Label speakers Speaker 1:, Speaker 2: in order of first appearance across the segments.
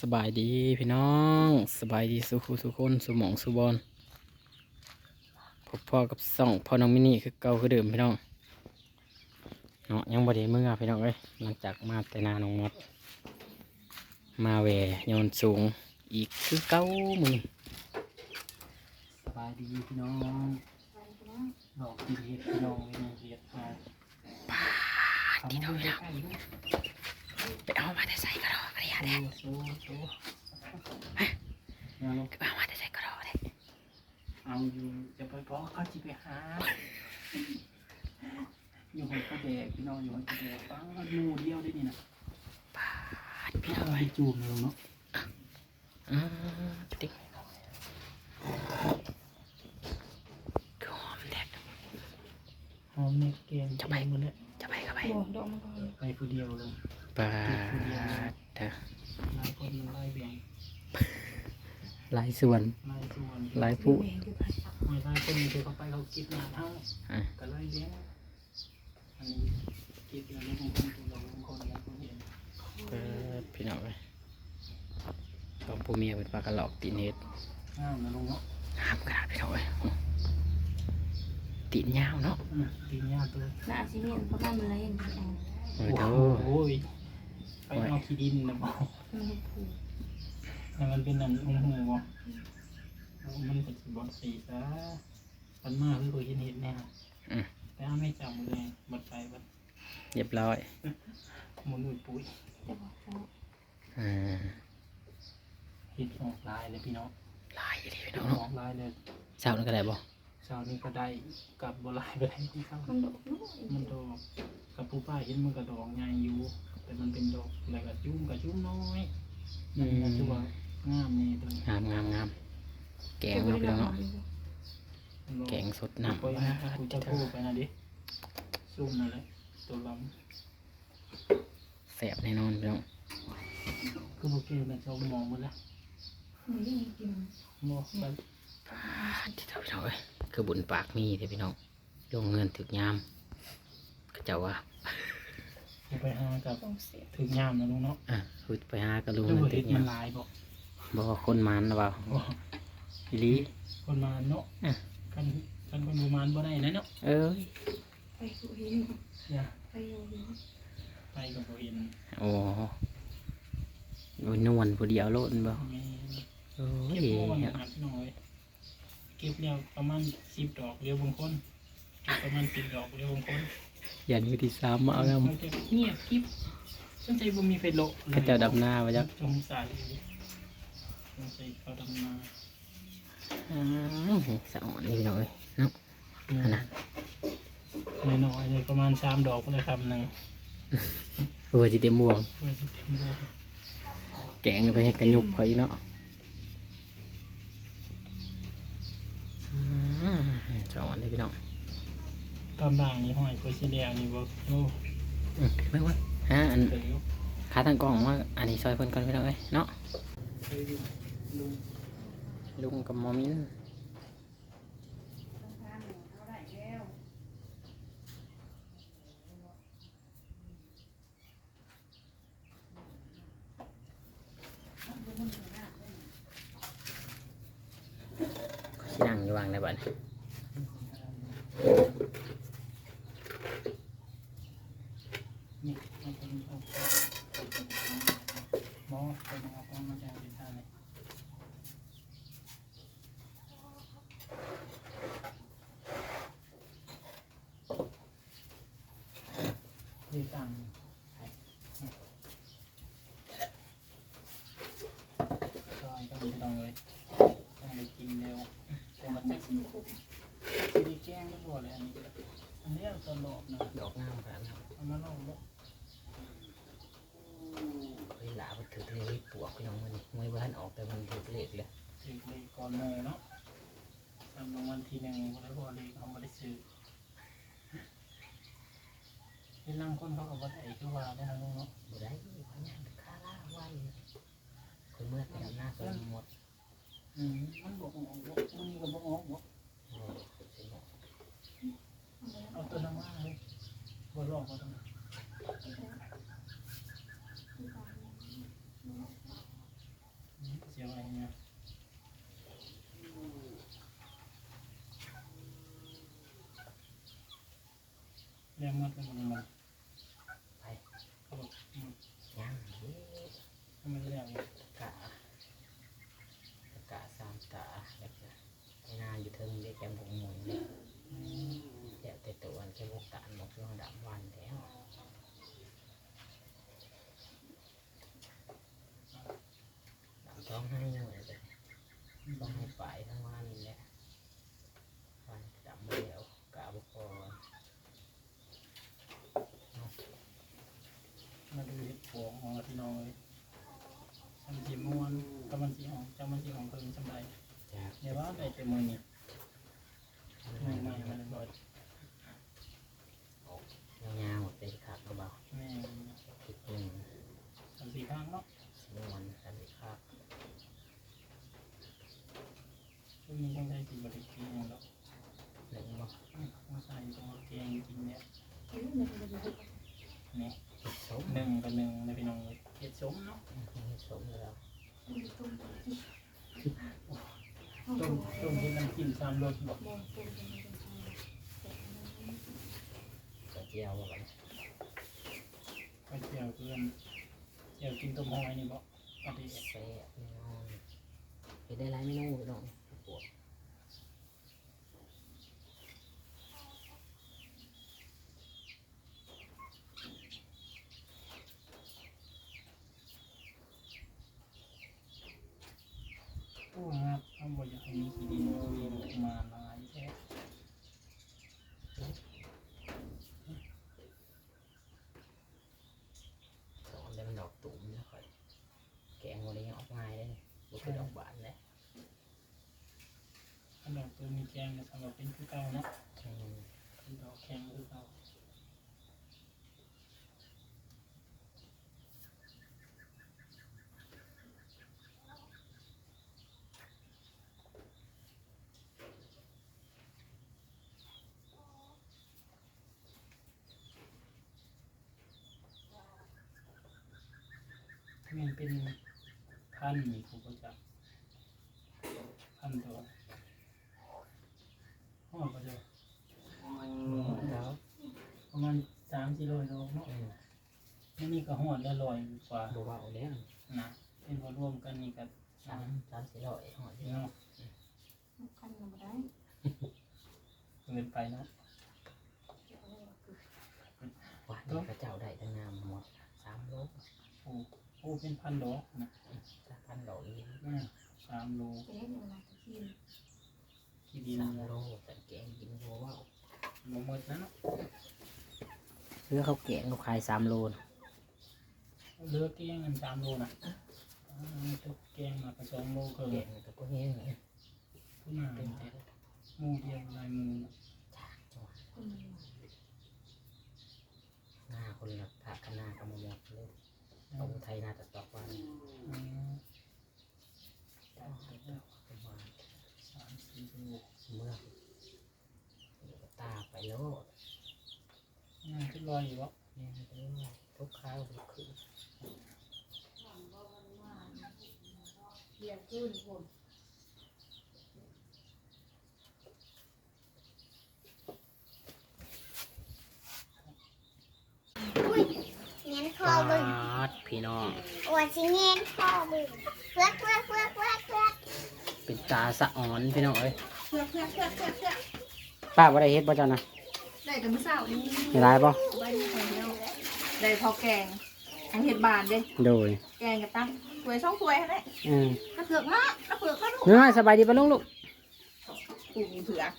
Speaker 1: สบายดีพี่น้องสบายดีสุขุสุคนสุหมองสุบอลพบพ่อกับส่องพ่อน้องมินี่คือเก่าคือเดิมพี่น้องเนาะยังบ่ได้เมื่อพี่น้องเอ้ยหลังจากมาแต่นาน้องมด มาแหวโยนสูงอีกคือเก่ามือสบายดีพี่น้องดอกกินเห็ดพี่น้องไม่มีเห็ดมาปาดีเท่าพี่น้อง ไปเอามาแต่ใส่กระดอกกระยาแดง
Speaker 2: โอ้โห
Speaker 1: คือเอามาแต่ใส่กระดอกเลย
Speaker 2: เอาอยู่จะไปบอกเขาจิไปหาอยู่หอยกระแดกพี่น้องอยู่หอยกระแดกป้าหนูเดียวได้นี่นะ
Speaker 1: ปาดพี่
Speaker 2: พี่
Speaker 1: น้อง
Speaker 2: เอาไปจูบเลยเนาะ
Speaker 1: อืมติ๊กคือหอมแดด
Speaker 2: หอมในเกม
Speaker 1: จะไป
Speaker 2: หมดเลย
Speaker 1: จะไปก็ไป
Speaker 3: โอ้ดอกมันก็
Speaker 2: ไปผู้เดียวเลย
Speaker 1: ปาดเถอะ
Speaker 2: ลายคนลายแบ่ง
Speaker 1: หลายส่วน
Speaker 2: ลายส่วน
Speaker 1: หลายผู้
Speaker 3: หวงคือพัด
Speaker 2: ไม่ลายคนเดี๋ยวเขาไปเขากินงานเท่า
Speaker 1: อะ
Speaker 2: ก็ลยแบ่งอันนี้กินแล้วบางคนตัวบางคนบางคนเห็น
Speaker 1: เปิดพี่น้องเลยชอบผู้เมียเป็นปลากระหลอกตีนเฮ็ด
Speaker 2: งามนะลุงเนาะ
Speaker 1: ห้ามกระดาษพี่น้องเลยตีนยาวเนาะ
Speaker 2: ตีนยากเลย
Speaker 3: น้าซีเมนต์เพราะมันมันอะไรอย่างเงี้ย
Speaker 1: เออเด้อ
Speaker 2: โอ้ย ไปเอาขี้ดินนะบอก
Speaker 3: มันเห็ดผู
Speaker 2: ให้มันเป็นอันองหูบ่เอามันก็สิบ่สีซะมันมากคือบ่เห็นเห็ดแน่ครับ
Speaker 1: อืม
Speaker 2: ไปเอาไม่จำเลยบัดไปบัด
Speaker 1: เรียบร้อย
Speaker 2: หมุนอุ้ยปุ๋ย
Speaker 3: แต่บอกเขา
Speaker 1: อ่า
Speaker 2: เห็ดออกลายเลยพี่น้อง
Speaker 1: ลายดีพี่
Speaker 2: เห็ด
Speaker 1: น้อง
Speaker 2: อ
Speaker 1: เนาะ
Speaker 2: อกลายเลย
Speaker 1: เช้านั่นก็ได้บ่
Speaker 2: เช้านี้ก็ได้กับบ่ลายไปได้ที่เขา
Speaker 3: มันดอกน้อย
Speaker 2: มันดอกกับผู้ป้าเห็นมันก็ดอกใหญ่อยู่ แต่มันเป็นดอกอะไรก็จุ้มก็จุ้มน้อย
Speaker 1: อืม
Speaker 2: มันคือว่างามนี่ตัวนี้
Speaker 1: งามงามงามแกงเนาะพี่น้องเนาะ
Speaker 2: มันดอ
Speaker 1: แกงสดน้ำ
Speaker 2: ไปนะกูจะพูดไปนะดิซุ่มนั่นแหละตัวล
Speaker 1: แสบแน่นอนพี่น้องำ
Speaker 2: คือโอเคมันจะมองหมดแล้ว
Speaker 3: มันได้กิน
Speaker 2: มองไป
Speaker 1: ที่เท่าพี่น้องเอ้ยคือบุญปากมีเด้อพี่น้องลงเงินถึกยามก็เจ้าว่า
Speaker 2: ไปหากับ
Speaker 3: ต้องเสีย
Speaker 2: ถึงยามนะลุงเนาะ
Speaker 1: อะคือไปหากระลุง
Speaker 2: ดู
Speaker 1: เงินถึ
Speaker 2: เห็ด
Speaker 1: ก
Speaker 2: มั
Speaker 1: ยานม
Speaker 2: ลายบอก
Speaker 1: บอกว่าคนมันนะเปล่าอีหลี
Speaker 2: คนมาเนาะ
Speaker 1: อะ
Speaker 2: กันกันคนประมาณบ่ได้นะเนาะ
Speaker 1: เอ้ย
Speaker 3: ไปกูเห็น
Speaker 2: อย่า
Speaker 3: ไปอยู่เห็น
Speaker 2: ไปกับบ่เห็น
Speaker 1: โอ้โอ้ยนวลผู้เดียวโลดบ่
Speaker 2: แม่
Speaker 1: โอ้
Speaker 2: เก็
Speaker 1: ย
Speaker 2: บโม่หนักหน่อยเก็บแล้วประมาณสิบดอกเดียวบางคนเก็บประมาณสิบดอกเดียวบางคน
Speaker 1: อ ย่ามือที่สามมาเอาแล้ว
Speaker 2: มันจะเงียบกิ๊บสนใจบ่มีไฟโล
Speaker 1: ก็เจ้าดำหน้าไปจัก
Speaker 2: จงใส่จงใส่เขาดำนา
Speaker 1: อ้าวสะอ่อนนี่พี่น้องเอ้ยเนาะอันนั้น
Speaker 2: น้อยๆเลยประมาณสามดอกก็เลยคำหนึ่ง
Speaker 1: เออจิเต็มม่วง
Speaker 2: เพื่อที่เต็มเลย
Speaker 1: แกงไปให้กระยุกเขาอีกเนาะอืมสะอ่อนเลยพี่น้อง
Speaker 2: ตอนบ่างนี่ห้อยโคชิแดงนี่บอกโอ้
Speaker 1: อืมไม่ว่าฮะอัน
Speaker 2: เคยอยู่
Speaker 1: ขาตั้งกล้องว่าอันนี้ซอยเพิ่นก่อนพี่น้องเอ้ยเนาะ
Speaker 2: เคยอยู่ลุง
Speaker 1: ลุงกับหมอมินสินั่งอยู่วางในบ้าน
Speaker 2: นี่มันเป็นเอาหมอไป มเอาจากที่ท่าเลยนี่ตังค์ซอยก็ไม่ต้องเลยต้องไปกินเร็วแต่มันจะ
Speaker 3: สิคุก
Speaker 2: สิได้แกล้งไม่บ่เลยอันนี้อันนี้เอาตลอดนะ
Speaker 1: ดอกงามขนาดนั้น
Speaker 2: เอามาลองลูก
Speaker 1: เฮ้ยหลามันถือเลย ปวกพี่น้องมันนี่มวยบ้านออกแต่มันถือเลขเลย
Speaker 2: ซื้อเลยก่อนโมเนาะทำรางวัลทีหนึ่งแล้วก็เลยเขาไม่ได้ซื้อเป็นร่างคนเขากับวัดไอ้คือว่าได้นะลูกเนาะ
Speaker 1: บ่ได้พยานค่าล่าไว้คนเมื่อแต่หน้าก็หมด
Speaker 2: อืมมันบอกออกบอกมันนี่ก็บอกออกบอกเอาตัวน้ำมาเลยบอลอกบอลอก เป็นคนมา
Speaker 1: ไป
Speaker 2: เขาบอกอืม
Speaker 1: ยัง
Speaker 2: ทำไมจะได้เอา
Speaker 1: กะกะสามตาอยากจะให้นาอยู่เทิงได้แกมผงหมุนเนี่ย
Speaker 2: อืม
Speaker 1: เดี๋ยวแต่ตัววันแค่พวกตาลหมกน้องดำวันแล้วดำท้องให้หน่อยเลยต้องให้ฝ่ายทั้งวันนี่แหละวันดำไม่เดียวกะบุกอ
Speaker 2: มาดูเห็ดผงของเราพี่น้องเลยทำสีม้วนกำมันสีห อมจำมันสีหอมเพิ่งจำได้
Speaker 1: จาก
Speaker 2: เดี๋ยวว่าได้เต็มมือนี่ไม่ไม่ไม่เลยบ่อย
Speaker 1: ยาวๆเป็นขาดเบา
Speaker 2: แม่
Speaker 1: ๆคิดหนึ่ง
Speaker 2: ทำสีข้างเนาะ
Speaker 1: นวลกันอีกครับ
Speaker 2: ช่วงนี้ช่างใช้สีบริกีอย่างเนาะ
Speaker 1: หนึ่งบ่
Speaker 2: อืมต้องใส่ตัวแกงกินเนี่ย
Speaker 3: เห็นมันจะเป็น
Speaker 2: นี่
Speaker 1: เห็ดสม
Speaker 2: หนึ่งกับหนึ่งนะพี่น้องเลยเห็ดสมเนาะ
Speaker 1: เห็ดสมแล้ว
Speaker 3: ต้ม
Speaker 2: ต้มต้มเห็ดน้ำจิ้มสามรสบอก
Speaker 3: มองต้มเป็นเป็นชาแต่
Speaker 1: กระเจียวบ่กัน
Speaker 2: ก็เจียวเพื่อนเจียวกินต้มหอยนี่บอกปฏิ
Speaker 1: แซ่บแน่นอนเห็ดได้หลายเมนูพี่น้องปวด
Speaker 2: โอ้ งับข้าวบดอยากให้มีสีดินเวียนขึ้นมาหลายแท้
Speaker 1: สอนได้มันดอกตุ่มแล้วค่อยแกงวันนี้ออกง่ายเลยบุคือดอกบานเลย
Speaker 2: อันดอกตัว มีแกงก็สำหรับเป็นคือเก่าเนาะ
Speaker 1: อืม
Speaker 2: เป็นดอกแข็งคือเก่ามันเป็นพันธุ์นี่ผมก็จะพันธุ์ตัวห่อก็จะ
Speaker 1: แล้ว
Speaker 2: ประมาณสามกิโลโลเนาะ
Speaker 1: อืม
Speaker 2: นี่นี่ก็ห่อได้ลอยกว่า
Speaker 1: บ่เบาแล้ว
Speaker 2: นะเป็นพอรวมกันนี่ก็
Speaker 1: สามสามสี่ร้อยหอดที่
Speaker 2: เนาะ
Speaker 3: ขั้นมาได้
Speaker 2: เกินไปเนาะ
Speaker 1: ว่านี่พระเจ้าได้ตั้งนามหมดสามโล
Speaker 2: โอ้ โอ้เป็นพันดอกนะ
Speaker 1: สามพันดอกอีก
Speaker 2: อืมสามโล
Speaker 3: จะได้เวลาจะกิน
Speaker 2: ที่ดิน
Speaker 1: สาม
Speaker 2: โล
Speaker 1: โลแต่แกงกินบัวว่า
Speaker 2: หมดหมดนะเนาะ
Speaker 1: เพื่อเขาแกงเขาขายสามโล
Speaker 2: เลือกแกงกันสามโลนะอ่าตุ๊กแกงมาก็สองโลเกิน
Speaker 1: แกงกับก็แห้งเลย
Speaker 2: ผู้น่า
Speaker 1: เป็นแต่
Speaker 2: หมูเดียวลายหมูน่ะ
Speaker 3: คน
Speaker 1: หน้าคนละผักกันหน้ากับมะม่วงเลย เอาไทยน่าจะตอกวันเมื่อตาไปแล้ว
Speaker 2: น่าจะลอยอยู่วะ
Speaker 1: แม่ทุกข้าวทุกคืน
Speaker 3: เรียกขึ้นคน
Speaker 4: เงี้ยคอ
Speaker 1: ปา
Speaker 4: บึง
Speaker 1: ด พี่น้อง
Speaker 4: อวดสิเงี้ยคอบึงเพื่อเพื่อเพื่อเพื่อเพื่อ
Speaker 1: เป็นตาสะอ่อนพี่น้องเอ้ย
Speaker 3: เพื่อเพื่อเพื่อเพื่อเพื่อ
Speaker 1: ป้าบ่ได้เฮ็ดบ่เจ้านะ
Speaker 3: ได้แต่เมื่อเช้านี้
Speaker 1: มีหลายบ่
Speaker 3: ใบนี้คนเดียวได้พอแกงทั้งเห็ดบานเด้
Speaker 1: โดย
Speaker 3: แกงกับตั้งถ้วยสองถ้วยให้ได้
Speaker 1: อืม
Speaker 3: ถ้าเผือกมากถ้าเผือกก็ลูก
Speaker 1: เฮ้ยสบายดีปะลุงลูก
Speaker 3: ปู่มีเผือก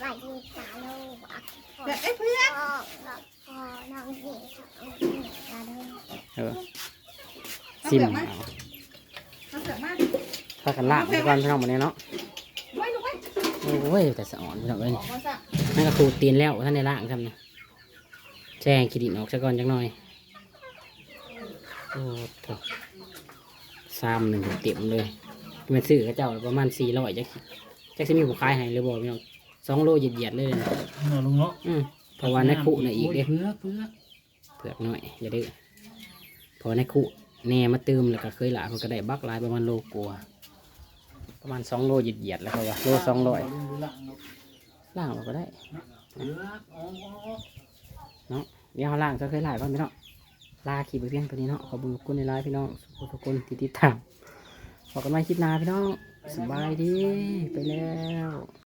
Speaker 4: สวัสดีจ้าลูกอะ
Speaker 3: เผือกไอ้เผือก
Speaker 4: พ่อแล้วพ่อน้องหญิงน้องหญิงมาด้วย
Speaker 1: เออ
Speaker 3: ถ้า
Speaker 1: ซิม
Speaker 3: เผือกมาก
Speaker 1: เอา
Speaker 3: ถ้าเผือกมาก
Speaker 1: พากันลากไปก่อนพี่น้องมื้อนี้เนาะ
Speaker 3: ไว้ลูกไว้
Speaker 1: โอ้ยแต่สะอ่อนพี่น้องเอ้ย
Speaker 3: ออกมาซะ
Speaker 1: นั่นก็ขูดตีนแล้วท่านในล่างครับนะแจ้งขีดินออกซะก่อนจักหน่อยโอ้โถซ้ำหนึ่งเต็มเลยมันซื้อกระเจ้าประมาณสี่ร้อยจักสิจักสิมีผู้ขายให้หรือบ่พี่น้องสองโลเหยียดๆเลยนะ
Speaker 2: เนาะลุงเนาะ
Speaker 1: อืมเพราะว่าในคุน่ะอีกเด้
Speaker 2: เพื่อเพื่อ
Speaker 1: เผือกหน่อยอย่าดื้อพอในคุ แน่มาตืมแล้วก็เคยหลามันก็ได้บักหลายประมาณโลกว่าประมาณสองโลเหยียดๆแล้วเขาว่าโลสองร้อย
Speaker 2: ลุงดูหลังเนาะ
Speaker 1: ล่างเราก็ได้
Speaker 2: เพื่ออ๋ออ๋ออ๋อ
Speaker 1: เนาะเดี๋ยวเขาล่างจะเคยหลายก่อนพี่น้องลาขี่ไปเพียงตัวนี้เนาะขอบคุณในไลฟ์พี่น้องสุขทุกคนที่ติดตามพบกันใหม่คลิปหน้าพี่น้องสบายดีไปแล้ว